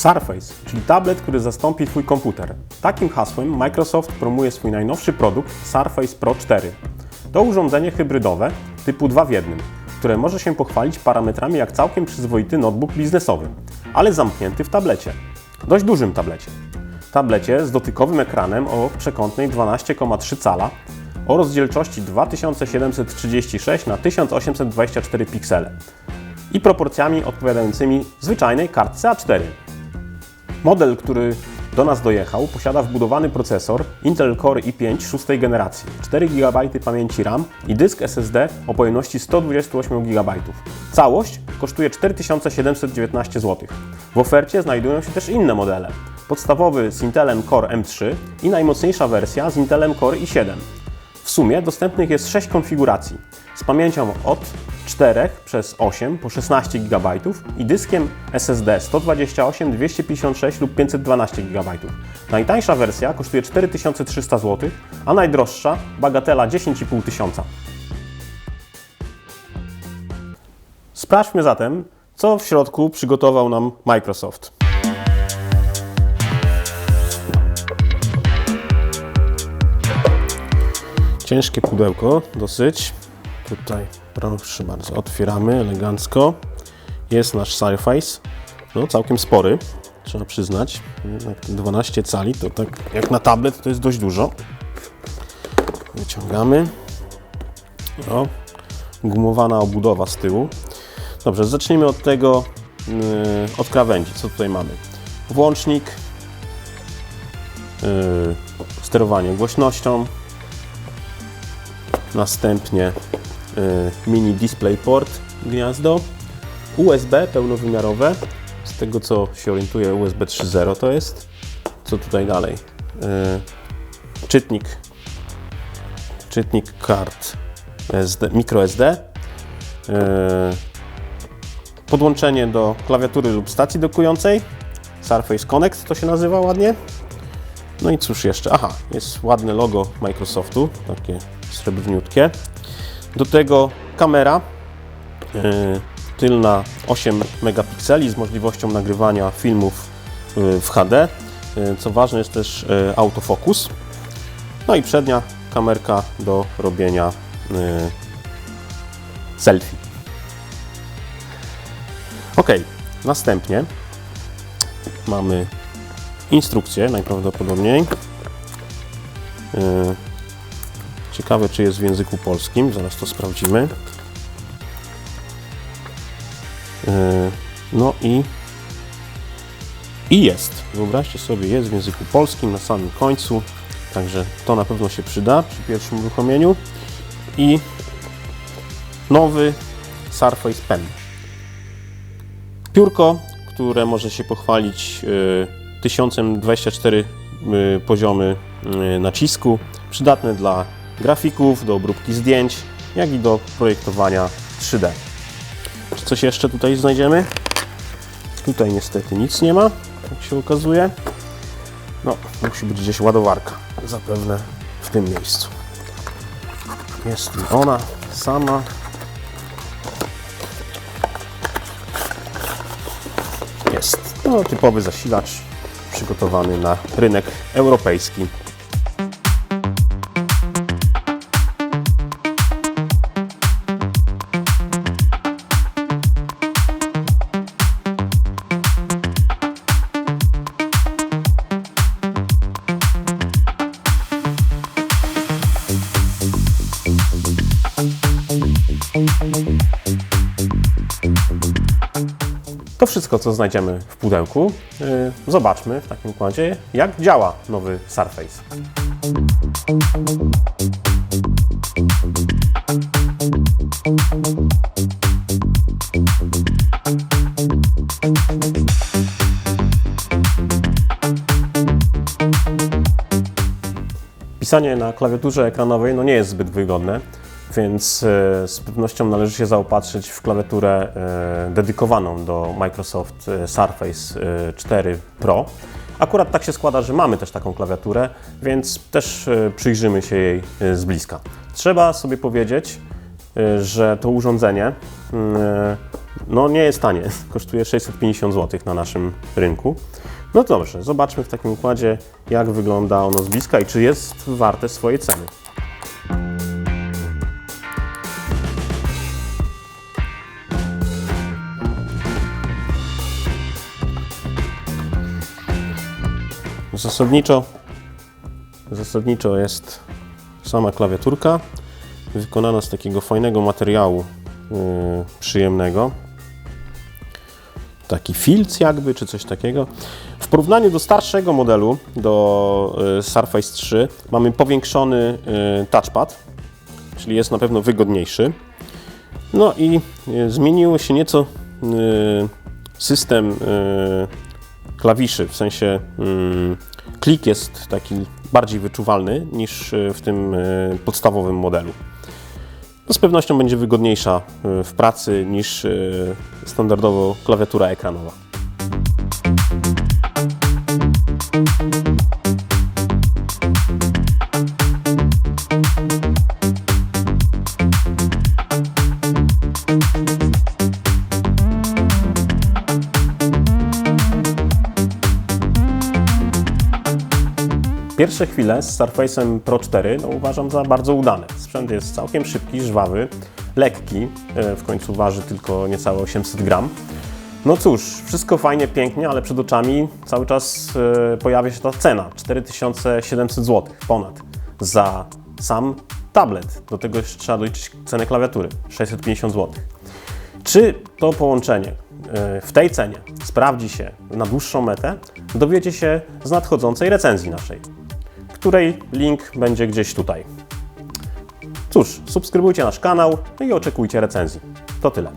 Surface, czyli tablet, który zastąpi Twój komputer. Takim hasłem Microsoft promuje swój najnowszy produkt Surface Pro 4. To urządzenie hybrydowe typu 2 w 1, które może się pochwalić parametrami jak całkiem przyzwoity notebook biznesowy, ale zamknięty w tablecie. Dość dużym tablecie. Tablecie z dotykowym ekranem o przekątnej 12,3 cala o rozdzielczości 2736 na 1824 piksele i proporcjami odpowiadającymi zwyczajnej kartce A4. Model, który do nas dojechał, posiada wbudowany procesor Intel Core i5 szóstej generacji, 4 GB pamięci RAM i dysk SSD o pojemności 128 GB. Całość kosztuje 4719 zł. W ofercie znajdują się też inne modele. Podstawowy z Intelem Core M3 i najmocniejsza wersja z Intelem Core i7. W sumie dostępnych jest 6 konfiguracji z pamięcią od 4 przez 8 po 16 GB i dyskiem SSD 128, 256 lub 512 GB. Najtańsza wersja kosztuje 4300 zł, a najdroższa bagatela 10,5 tysiąca. Sprawdźmy zatem, co w środku przygotował nam Microsoft. Ciężkie pudełko, dosyć. Tutaj, proszę bardzo, otwieramy elegancko. Jest nasz Surface, no całkiem spory, trzeba przyznać. Jednak te 12 cali to tak jak na tablet to jest dość dużo. Wyciągamy. O, gumowana obudowa z tyłu. Dobrze, zacznijmy od tego, yy, od krawędzi. Co tutaj mamy? Włącznik, yy, sterowanie głośnością, Następnie y, mini DisplayPort gniazdo, USB pełnowymiarowe, z tego co się orientuję USB 3.0 to jest. Co tutaj dalej? Y, czytnik, czytnik kart SD, microSD, y, podłączenie do klawiatury lub stacji dokującej, Surface Connect to się nazywa ładnie. No i cóż jeszcze? Aha, jest ładne logo Microsoftu, takie srebrniutkie. Do tego kamera yy, tylna 8 megapikseli z możliwością nagrywania filmów yy, w HD. Yy, co ważne jest też yy, autofokus. No i przednia kamerka do robienia yy, selfie. Ok, następnie mamy instrukcję najprawdopodobniej. Yy, Ciekawe, czy jest w języku polskim. Zaraz to sprawdzimy. Yy, no i i jest. Wyobraźcie sobie, jest w języku polskim na samym końcu. Także to na pewno się przyda przy pierwszym uruchomieniu. I nowy Surface Pen. Piórko, które może się pochwalić 1024 yy, poziomy nacisku. Przydatne dla grafików, do obróbki zdjęć, jak i do projektowania 3D. Czy coś jeszcze tutaj znajdziemy? Tutaj niestety nic nie ma, jak się okazuje. No, musi być gdzieś ładowarka, zapewne w tym miejscu. Jest ona sama. Jest. No, typowy zasilacz przygotowany na rynek europejski. Wszystko, co znajdziemy w pudełku. Yy, Zobaczmy w takim układzie, jak działa nowy Surface. Pisanie na klawiaturze ekranowej no nie jest zbyt wygodne, więc e, z pewnością należy się zaopatrzyć w klawiaturę e, dedykowaną do Microsoft e, Surface 4 Pro. Akurat tak się składa, że mamy też taką klawiaturę, więc też przyjrzymy się jej z bliska. Trzeba sobie powiedzieć, że to urządzenie No nie jest tanie, kosztuje 650 zł na naszym rynku. No dobrze, zobaczmy w takim układzie, jak wygląda ono z bliska i czy jest warte swojej ceny. Zasadniczo, zasadniczo jest sama klawiaturka, wykonana z takiego fajnego materiału yy, przyjemnego. Taki filc jakby, czy coś takiego. W porównaniu do starszego modelu, do yy, Surface 3, mamy powiększony yy, touchpad, czyli jest na pewno wygodniejszy. No i yy, zmieniło się nieco yy, system yy, klawiszy, w sensie mm, klik jest taki bardziej wyczuwalny niż y, w tym y, podstawowym modelu. No z pewnością będzie wygodniejsza y, w pracy niż standardowo klawiatura ekranowa. Pierwsze chwile z Surface'em Pro 4 no, uważam za bardzo udane. Sprzęt jest całkiem szybki, żwawy, lekki, e, w końcu waży tylko niecałe 800 gram. No cóż, wszystko fajnie, pięknie, ale przed oczami cały czas e, pojawia się ta cena 4700 zł ponad za sam tablet. Do tego jeszcze trzeba doliczyć cenę klawiatury 650 zł. Czy to połączenie e, w tej cenie sprawdzi się na dłuższą metę, dowiecie się z nadchodzącej recenzji naszej, której link będzie gdzieś tutaj. Cóż, subskrybujcie nasz kanał i oczekujcie recenzji. To tyle.